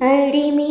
அடிமீ